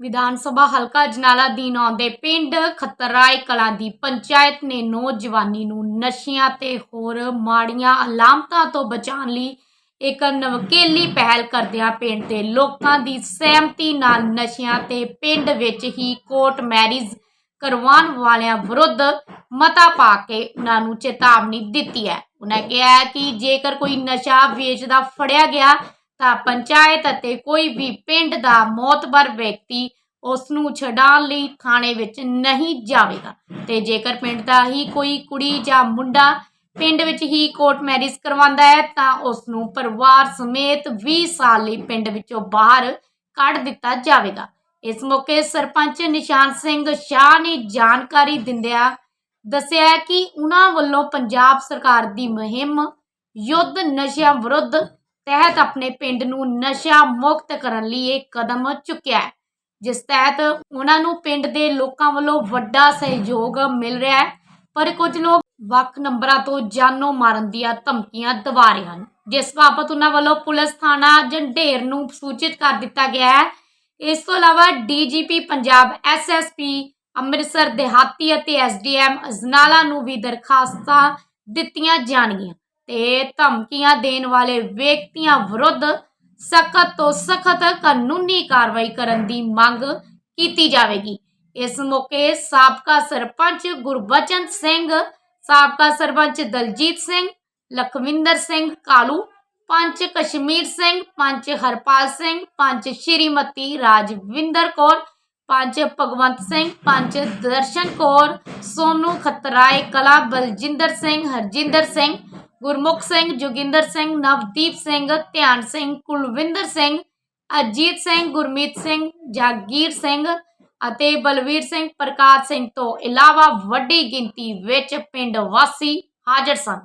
ਵਿਧਾਨ ਸਭਾ ਹਲਕਾ ਜਨਾਲਾ ਦੀਨ ਆਉਂਦੇ ਪਿੰਡ ਖਤਰਾਏ ਕਲਾਂ ਦੀ ਪੰਚਾਇਤ ਨੇ ਨੌਜਵਾਨੀ ਨੂੰ ਨਸ਼ਿਆਂ ਤੇ ਹੋਰ ਮਾੜੀਆਂ ਅਲਾਮਤਾਂ ਤੋਂ ਬਚਾਉਣ ਲਈ ਇੱਕ ਨਵਕੇਲੀ ਪਹਿਲ ਕਰਦਿਆਂ ਪਿੰਡ ਦੇ ਲੋਕਾਂ ਦੀ ਸਹਿਮਤੀ ਨਾਲ ਨਸ਼ਿਆਂ ਤੇ ਪਿੰਡ ਵਿੱਚ ਹੀ ਕੋਰਟ ਮੈਰਿਜ ਕਰਵਾਉਣ ਵਾਲਿਆਂ ਵਿਰੁੱਧ ਮਤਾ ਪਾ ਕੇ ਉਹਨਾਂ ਨੂੰ ਚੇਤਾਵਨੀ ਦਿੱਤੀ ਹੈ। ਉਹਨਾਂ ਕਿਹਾ ਕਿ ਜੇਕਰ ਕੋਈ ਨਸ਼ਾ ਵੇਚਦਾ ਫੜਿਆ ਗਿਆ ਤਾਂ ਪੰਚਾਇਤ ਅਤੇ ਕੋਈ ਵੀ ਪਿੰਡ ਦਾ ਮੋਤਬਰ ਵਿਅਕਤੀ ਉਸ ਨੂੰ ਛਡਾਉਣ ਲਈ ਥਾਣੇ ਵਿੱਚ ਨਹੀਂ ਜਾਵੇਗਾ। ਤੇ ਜੇਕਰ ਪਿੰਡ ਦਾ ਹੀ ਕੋਈ ਕੁੜੀ ਜਾਂ ਮੁੰਡਾ ਪਿੰਡ ਵਿੱਚ ਹੀ ਕੋਰਟ ਮੈਰਿਜ ਕਰਵਾਉਂਦਾ ਹੈ, ਤਾਂ ਉਸ ਨੂੰ ਪਰਿਵਾਰ ਸਮੇਤ 20 ਸਾਲ ਲਈ ਪਿੰਡ ਵਿੱਚੋਂ ਬਾਹਰ ਕੱਢ ਦਿੱਤਾ ਜਾਵੇਗਾ। ਇਸ ਮੌਕੇ ਸਰਪੰਚ ਨਿਸ਼ਾਨ ਸਿੰਘ ਸ਼ਾਹ ਨੇ ਜਾਣਕਾਰੀ ਦਿੰਦਿਆਂ ਦੱਸਿਆ ਕਿ ਉਹਨਾਂ ਵੱਲੋਂ ਪੰਜਾਬ ਸਰਕਾਰ ਦੀ ਮੁਹਿੰਮ ਯੁੱਧ ਨਸ਼ਿਆਂ ਵਿਰੁੱਧ ਤਹਿਤ ਆਪਣੇ ਪਿੰਡ ਨੂੰ ਨਸ਼ਾ ਮੁਕਤ ਕਰਨ ਲਈ ਇਹ ਕਦਮ ਚੁੱਕਿਆ ਹੈ, ਜਿਸ ਤਹਿਤ ਉਹਨਾਂ ਨੂੰ ਪਿੰਡ ਦੇ ਲੋਕਾਂ ਵੱਲੋਂ ਵੱਡਾ ਸਹਿਯੋਗ ਮਿਲ ਰਿਹਾ ਹੈ, ਪਰ ਕੁਝ ਲੋਕ ਵੱਖ ਨੰਬਰਾਂ ਤੋਂ ਜਾਨੋਂ ਮਾਰਨ ਦੀਆਂ ਧਮਕੀਆਂ ਦਵਾ ਰਹੇ ਹਨ। ਜਿਸ ਬਾਬਤ ਉਹਨਾਂ ਵੱਲੋਂ ਪੁਲਿਸ ਥਾਣਾ ਜੰਡੇਰ ਨੂੰ ਸੂਚਿਤ ਕਰ ਦਿੱਤਾ ਗਿਆ ਹੈ। ਇਸ ਤੋਂ ਇਲਾਵਾ ਡੀਜੀਪੀ ਪੰਜਾਬ ਐਸਐਸਪੀ ਅੰਮ੍ਰਿਤਸਰ ਦਿਹਾਤੀ ਅਤੇ ਐਸਡੀਐਮ ਅਜਨਾਲਾ ਨੂੰ ਵੀ ਦਰਖਾਸਤਾਂ ਦਿੱਤੀਆਂ ਜਾਣਗੀਆਂ। ਤੇ ਧਮਕੀਆਂ ਦੇਣ ਵਾਲੇ ਵਿਅਕਤੀਆਂ ਵਿਰੁੱਧ ਸਖਤ ਤੋਂ ਸਖਤ ਕਾਨੂੰਨੀ ਕਾਰਵਾਈ ਕਰਨ ਦੀ ਮੰਗ ਕੀਤੀ ਜਾਵੇਗੀ। ਇਸ ਮੌਕੇ ਸਾਬਕਾ ਸਰਪੰਚ ਗੁਰਬਚਨ ਸਿੰਘ, ਸਾਬਕਾ ਸਰਪੰਚ ਦਲਜੀਤ ਸਿੰਘ, ਲਖਵਿੰਦਰ ਸਿੰਘ ਕਾਲੂ, ਪੰਚ ਕਸ਼ਮੀਰ ਸਿੰਘ, ਪੰਚ ਹਰਪਾਲ ਸਿੰਘ, ਪੰਚ ਸ਼੍ਰੀਮਤੀ ਰਾਜਵਿੰਦਰ ਕੌਰ, ਪੰਚ ਭਗਵੰਤ ਸਿੰਘ, ਪੰਚ ਦਰਸ਼ਨ ਕੌਰ, ਸੋਨੂ ਖਤਰਾਏ ਕਲਾ ਬਲਜਿੰਦਰ ਸਿੰਘ, ਹਰਜਿੰਦਰ ਸਿੰਘ ਗੁਰਮੁਖ ਸਿੰਘ, ਜੋਗਿੰਦਰ ਸਿੰਘ, ਨਵਦੀਪ ਸਿੰਘ, ਧਿਆਨ ਸਿੰਘ, ਕੁਲਵਿੰਦਰ ਸਿੰਘ ਅਜੀਤ ਸਿੰਘ, ਗੁਰਮੀਤ ਸਿੰਘ, ਜਾਗੀਰ ਸਿੰਘ ਅਤੇ ਬਲਵੀਰ ਸਿੰਘ ਪ੍ਰਕਾਸ਼ ਸਿੰਘ ਤੋਂ ਇਲਾਵਾ ਵੱਡੀ ਗਿਣਤੀ ਵਿੱਚ ਪਿੰਡ ਵਾਸੀ ਹਾਜ਼ਰ ਸਨ।